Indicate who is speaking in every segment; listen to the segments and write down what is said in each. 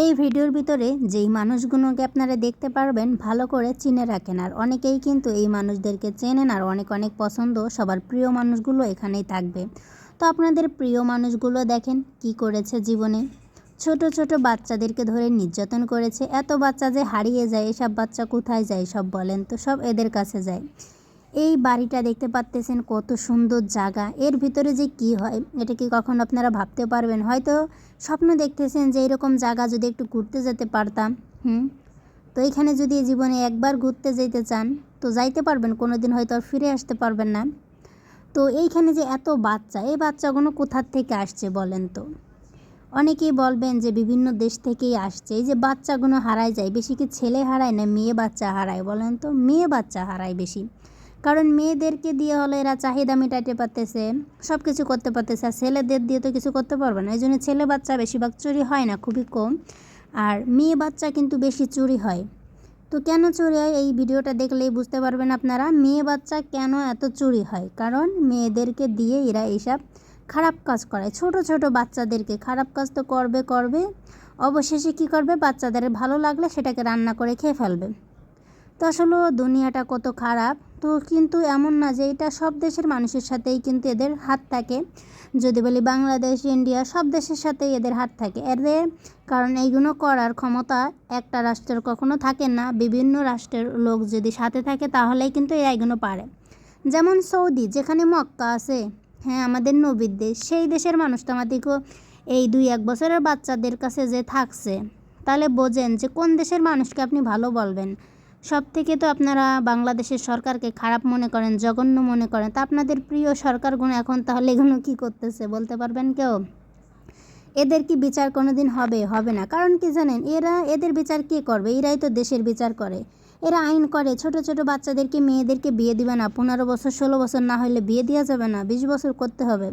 Speaker 1: এই ভিডিওর ভিতরে যেই মানুষগুলোকে আপনারা দেখতে পারবেন, ভালো করে চিনে রাখেন। আর অনেকেই কিন্তু এই মানুষদেরকে চেনেন আর অনেক অনেক পছন্দ সবার প্রিয় মানুষগুলো এখানেই থাকবে। তো আপনাদের প্রিয় মানুষগুলো দেখেন কি করেছে জীবনে। ছোট ছোট বাচ্চাদেরকে ধরে নির্যাতন করেছে। এত বাচ্চা যে হারিয়ে যায়, এসব বাচ্চা কোথায় যায় সব বলেন তো, সব এদের কাছে যায়। এই বাড়িটা দেখতে পাচ্তেছেন কত সুন্দর জায়গা। এর ভিতরে যে কি হয়, এটা কি কখন আপনারা ভাবতে পারবেন? হয়তো স্বপ্ন দেখতেছেন যে এরকম জায়গা যদি একটু ঘুরতে যেতে পারতাম, হুম? তো এখানে যদি জীবনে একবার ঘুরতে যেতে চান, তো যাইতে পারবেন কোনো দিন হয়তো আর ফিরে আসতে পারবেন না। তো এইখানে যে এত বাচ্চা, এই বাচ্চাগুলো কোথার থেকে আসছে বলেন তো? অনেকেই বলবেন যে বিভিন্ন দেশ থেকেই আসছে, এই যে বাচ্চাগুলো হারায় যায়, বেশি কি ছেলে হারায় না মেয়ে বাচ্চা হারায় বলেন তো? মেয়ে বাচ্চা হারায় বেশি। কারণ মেয়েদেরকে দিয়ে হলে এরা চাহিদা মেটাতে পারতেছে সব কিছু করতে পারতেছে। আর ছেলেদের দিয়ে তো কিছু করতে পারবে না। এই জন্য ছেলে বাচ্চা বেশিরভাগ চুরি হয় না, খুবই কম। আর মেয়ে বাচ্চা কিন্তু বেশি চুরি হয়। তো কেন চুরি হয়? এই ভিডিওটা দেখলেই বুঝতে পারবেন আপনারা, মেয়ে বাচ্চা কেন এত চুরি হয়? কারণ মেয়েদেরকে দিয়ে এরা এইসব খারাপ কাজ করায় ছোট ছোট বাচ্চাদেরকে খারাপ কাজ তো করবে করবে। অবশেষে কি করবে? বাচ্চাদের ভালো লাগলে সেটাকে রান্না করে খেয়ে ফেলবে। তো আসলে দুনিয়াটা কত খারাপ? তো কিন্তু এমন না যে এটা সব দেশের মানুষের সাথেই কিন্তু এদের হাত থাকে। যদি বলি বাংলাদেশ, ইন্ডিয়া, সব দেশের সাথেই এদের হাত থাকে। এদের কারণ এইগুলো করার ক্ষমতা একটা রাষ্ট্রের কখনো থাকে না। বিভিন্ন রাষ্ট্রের লোক যদি সাথে থাকে তাহলেই কিন্তু এরা এগুলো পারে। যেমন সৌদি, যেখানে মক্কা আছে হ্যাঁ আমাদের নবীর দেশ, সেই দেশের মানুষ তো এই দুই এক বছরের বাচ্চাদের কাছে যে থাকছে, তাহলে বোঝেন যে কোন দেশের মানুষকে আপনি ভালো বলবেন। সব থেকে তো আপনারা বাংলাদেশের সরকারকে খারাপ মনে করেন, জঘন্য মনে করেন, তা আপনাদের প্রিয় সরকারগুলো এখন তাহলে এগুলো কী করতেছে বলতে পারবেন কেউ? এদের কি বিচার কোনো দিন হবে? হবে না। কারণ কি জানেন, এরা, এদের বিচার কে করবে? এরাই তো দেশের বিচার করে। এরা আইন করে, ছোট ছোট বাচ্চাদেরকে, মেয়েদেরকে বিয়ে দিবে না। পনেরো বছর, ষোলো বছর না হলে বিয়ে দেওয়া যাবে না। বিশ বছর করতে হবে।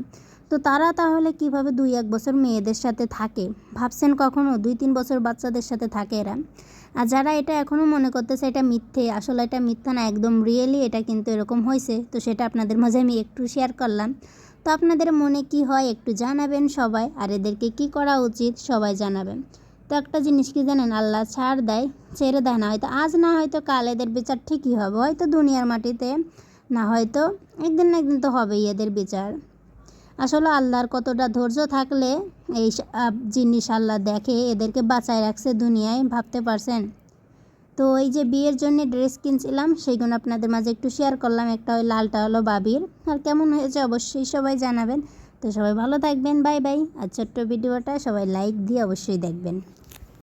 Speaker 1: তো তারা তাহলে কীভাবে দুই এক বছর মেয়েদের সাথে থাকে? ভাবছেন কখনো? দুই তিন বছর বাচ্চাদের সাথে থাকে এরা। আর যারা এটা এখনও মনে করতেছে এটা মিথ্যে, আসলে এটা মিথ্যা না, একদম রিয়েলি এটা কিন্তু এরকম হয়েছে, তো সেটা আপনাদের মাঝে আমি একটু শেয়ার করলাম। তো আপনাদের মনে কি হয় একটু জানাবেন সবাই, আর এদেরকে কি করা উচিত সবাই জানাবেন। তো একটা জিনিস কি জানেন, আল্লাহ ছাড় দেয়, ছেড়ে দেয় না, হয়তো আজ না হয়তো কাল এদের বিচার ঠিকই হবে, হয়তো দুনিয়ার মাটিতে না হয়তো, একদিন না একদিন তো হবেই এদের বিচার। আসলে আল্লাহর কতটা ধৈর্য থাকলে এই জিনিস আল্লাহ দেখে এদেরকে বাঁচায় রাখছে দুনিয়ায়, ভাবতে পারছেন? তো এই যে বিয়ের জন্য ড্রেস কিনছিলাম সেইগুলো আপনাদের মাঝে একটু শেয়ার করলাম। একটা ওই লালটা হলো বাবির। আর কেমন হয়েছে অবশ্যই সবাই জানাবেন। তো সবাই ভালো থাকবেন, বাই বাই। আর ছোট্ট ভিডিওটা সবাই লাইক দিয়ে অবশ্যই দেখবেন।